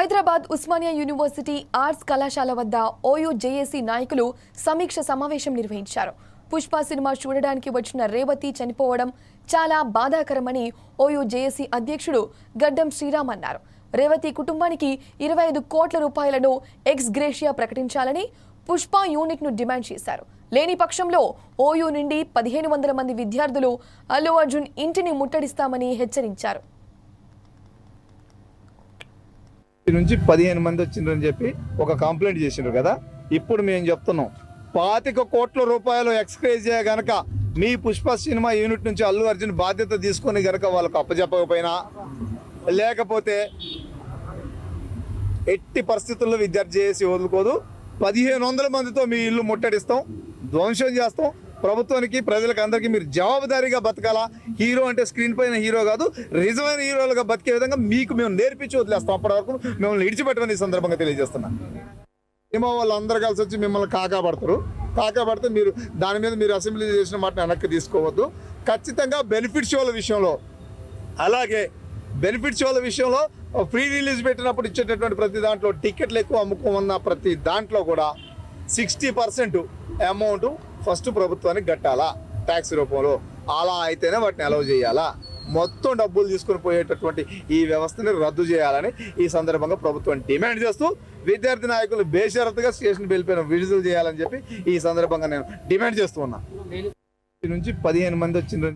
Hyderabad Osmania university arts కళాశాల వద్ద OU JAC నాయకులు సమీక్ష సమావేశం నిర్వహించారు. పుష్ప సినిమా చూడడానికి వచ్చిన రేవతి చనిపోవడం చాలా బాధాకరమని ఓయూ జేఏసీ అధ్యక్షుడు గడ్డం శ్రీరామ్ అన్నారు. రేవతి కుటుంబానికి ఇరవై ఐదు కోట్ల రూపాయలను ఎక్స్ గ్రేషియా ప్రకటించాలని పుష్ప యూనిట్ను డిమాండ్ చేశారు. లేని పక్షంలో ఓయూ నుండి పదిహేను వందల మంది విద్యార్థులు అల్లు అర్జున్ ఇంటిని ముట్టడిస్తామని హెచ్చరించారు ఈ నుంచి పదిహేను మంది వచ్చిండ్రని చెప్పి ఒక కంప్లైంట్ చేసిండ్రు కదా? ఇప్పుడు మేము చెప్తున్నాం. పాతిక కోట్ల రూపాయలు ఎక్స్క్రేజియా గనక మీ పుష్ప సినిమా యూనిట్ నుంచి అల్లు అర్జున్ బాధ్యత తీసుకొని గనక వాళ్ళకు అప్పచెప్పకపోయినా లేకపోతే ఎట్టి పరిస్థితుల్లో విద్యార్థి చేసి వదులుకోదు. పదిహేను వందల మందితో మీ ఇల్లు ముట్టడిస్తాం ధ్వంసం చేస్తాం ప్రభుత్వానికి ప్రజలకు అందరికీ మీరు జవాబుదారీగా బతకాలా? హీరో అంటే స్క్రీన్ పైన హీరో కాదు నిజమైన హీరోలుగా బతికే విధంగా మీకు మేము నేర్పించి వదిలేస్తాం. అప్పటి వరకు మిమ్మల్ని ఇడిచిపెట్టమని ఈ సందర్భంగా తెలియజేస్తున్నా. ఏమో వాళ్ళు అందరు కలిసి వచ్చి మిమ్మల్ని కాకా పడతారు. కాకా పడితే మీరు దాని మీద మీరు అసెంబ్లీ చేసిన మాట వెనక్కి తీసుకోవద్దు. ఖచ్చితంగా బెనిఫిట్ షోల విషయంలో అలాగే బెనిఫిట్ షోల విషయంలో ఫ్రీ రిలీజ్ పెట్టినప్పుడు ఇచ్చేటటువంటి ప్రతి దాంట్లో టికెట్లు ఎక్కువ అమ్ముకోమన్న ప్రతి దాంట్లో కూడా సిక్స్టీ పర్సెంట్ అమౌంట్ ఫస్ట్ ప్రభుత్వానికి కట్టాలా? ట్యాక్స్ రూపంలో. అలా అయితేనే వాటిని అలౌ చేయాలా? మొత్తం డబ్బులు తీసుకొని పోయేటటువంటి ఈ వ్యవస్థని రద్దు చేయాలని ఈ సందర్భంగా ప్రభుత్వం డిమాండ్ చేస్తూ విద్యార్థి నాయకులు బేషరతుగా స్టేషన్ వెళ్ళిపోయిన విడుదల చేయాలని చెప్పి ఈ సందర్భంగా నేను డిమాండ్ చేస్తూ ఉన్నా. నుంచి పదిహేను మంది వచ్చిండ్రు.